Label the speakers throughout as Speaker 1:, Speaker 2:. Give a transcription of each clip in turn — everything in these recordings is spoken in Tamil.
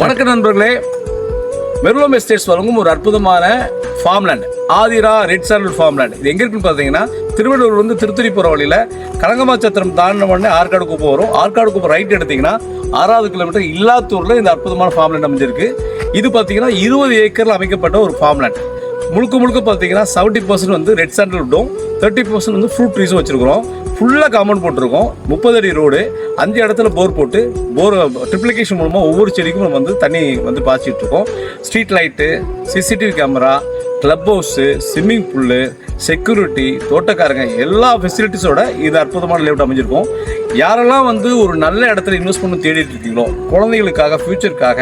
Speaker 1: வணக்கம் நண்பர்களே மெர்லோம் எஸ்டேட்ஸ் வழங்கும் ஒரு அற்புதமான farmland Aadhira red sandal farmland இது எங்கே இருக்குன்னு பார்த்தீங்கன்னா திருவள்ளூர் வந்து திருத்துறை போகிற வழியில் கனகமாச்சத்திரம் தாண்டின உடனே ஆற்காடு குப்பம் வரும். ஆற்காடு குப்பம் ரைட் எடுத்தீங்கன்னா ஆறாவது கிலோமீட்டர் இல்லாத்தூரில் இந்த அற்புதமான ஃபார்ம்லேண்ட் அமைஞ்சிருக்கு. இது பார்த்தீங்கன்னா இருபது ஏக்கரில் அமைக்கப்பட்ட ஒரு ஃபார்ம்லேண்ட் முழுக்க முழுக்க பார்த்தீங்கன்னா செவன்ட்டி பர்சன்ட் வந்து ரெட் சாண்டல் விடும் தேர்ட்டி பர்சன்ட் வந்து ஃப்ரூட் ட்ரீஸும் வச்சுருக்கிறோம். ஃபுல்லாக காம்பவுண்ட் போட்டிருக்கோம். முப்பது அடி ரோடு அஞ்சு இடத்துல போர் போட்டு போர் ட்ரிப்ளிகேஷன் மூலமாக ஒவ்வொரு செடிக்கும் நம்ம வந்து தண்ணி வந்து பாய்ச்சிட்டு இருக்கோம். Street light CCTV camera club house swimming pool security தோட்டக்காரங்க எல்லா ஃபெசிலிட்டிஸோட இது அற்புதமான லேவுட் அமைஞ்சிருக்கும். யாரெல்லாம் வந்து ஒரு நல்ல இடத்துல இன்வெஸ்ட் பண்ண தேடிட்டு இருக்கீங்களோ குழந்தைகளுக்காக ஃப்யூச்சருக்காக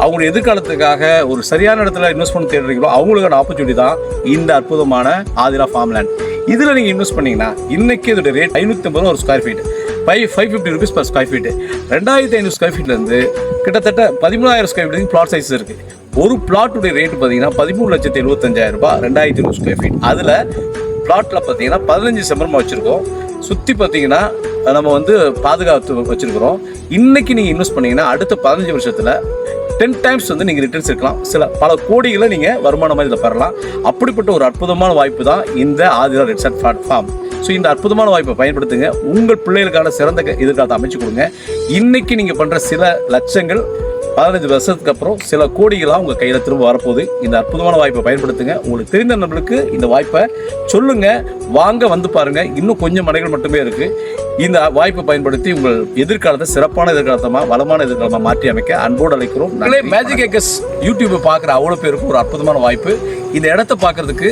Speaker 1: அவங்களுடைய எதிர்காலத்துக்காக ஒரு சரியான இடத்துல இன்வெஸ்ட் பண்ண தேடுறீங்களோ அவங்களுக்கான ஆப்பர்ச்சுனிட்டி தான் இந்த அற்புதமான ஆதிரா ஃபார்ம்லேண்ட் இதில் நீங்கள் இன்வெஸ்ட் பண்ணீங்கன்னா இன்றைக்கி இதோட ரேட் ஐநூற்றி ஐம்பது ரூபா ஒரு square feet five five fifty rupees per square feet ரெண்டாயிரத்தி ஐநூறு ஸ்கொயர் ஃபீட்லேருந்து கிட்டத்தட்ட பதிமூணாயிரம் ஸ்கொயர் ஃபீட் பிளாட் சைஸ் இருக்குது ஒரு பிளாட்டுடைய ரேட் பார்த்தீங்கன்னா பதிமூணு லட்சத்தி எழுபத்தஞ்சாயிரம் ரூபாய் ரெண்டாயிரத்தி ஐநூறு ஸ்கொயர் ஃபீட் அதில் பிளாட்டில் பார்த்தீங்கன்னா பதினஞ்சு செம்பரமாக வச்சுருக்கோம். சுற்றி பார்த்தீங்கன்னா நம்ம வந்து பாதுகாத்து வச்சுருக்கிறோம். இன்றைக்கி நீங்கள் இன்வெஸ்ட் பண்ணீங்கன்னா அடுத்த பதினஞ்சு வருஷத்தில் டென் டைம்ஸ் வந்து நீங்கள் ரிட்டர்ன்ஸ் இருக்கலாம் சில பல கோடிகளை நீங்கள் வருமானமாக இதில் பெறலாம். அப்படிப்பட்ட ஒரு அற்புதமான வாய்ப்பு தான் இந்த ஆதிரா ரெட்சார்ட் பிளாட்ஃபார்ம் ஸோ இந்த அற்புதமான வாய்ப்பை பயன்படுத்துங்க. உங்கள் பிள்ளைகளுக்கான சிறந்த எதிர்காலத்தை அமைச்சு கொடுங்க. இன்னைக்கு நீங்கள் பண்ணுற சில லட்சங்கள் பதினஞ்சு வருஷத்துக்கு அப்புறம் சில கோடிகளாக உங்கள் கையில் திரும்ப வரப்போகுது. இந்த அற்புதமான வாய்ப்பை பயன்படுத்துங்க. உங்களுக்கு தெரிந்த நம்மளுக்கு இந்த வாய்ப்பை சொல்லுங்கள் வாங்க வந்து பாருங்கள் இன்னும் கொஞ்சம் மனைகள் மட்டுமே இருக்குது இந்த வாய்ப்பை பயன்படுத்தி உங்கள் எதிர்காலத்தை சிறப்பான எதிர்காலத்தமா வளமான எதிர்காலமா மாற்றி அமைக்க அன்போடு அழைக்கிறோம். மேஜிக் ஏக்கர்ஸ் யூடியூப்பை பார்க்குற அவ்வளோ பேருக்கும் ஒரு அற்புதமான வாய்ப்பு. இந்த இடத்த பார்க்கறதுக்கு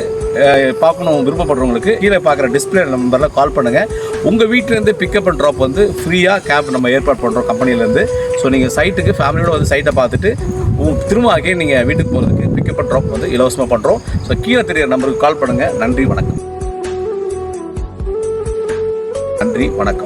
Speaker 1: பார்க்கணும் விருப்பப்படுறவங்களுக்கு கீழே பார்க்குற டிஸ்பிளே நம்பரில் கால் பண்ணுங்கள் உங்கள் வீட்டிலேருந்து பிக்கப் அண்ட் ட்ராப் வந்து ஃப்ரீயாக கேப் நம்ம ஏற்பாடு பண்ணுறோம் கம்பெனிலேருந்து ஸோ நீங்கள் சைட்டுக்கு ஃபேமிலியோட வந்து சைட்டை பார்த்துட்டு உங்க- திரும்ப அகைன் நீங்கள் வீட்டுக்கு போகிறதுக்கு பிக்கப் அண்ட் ட்ராப் வந்து இலவசமாக பண்ணுறோம் ஸோ கீழே தெரியிற நம்பருக்கு கால் பண்ணுங்கள் நன்றி வணக்கம். நன்றி வணக்கம்.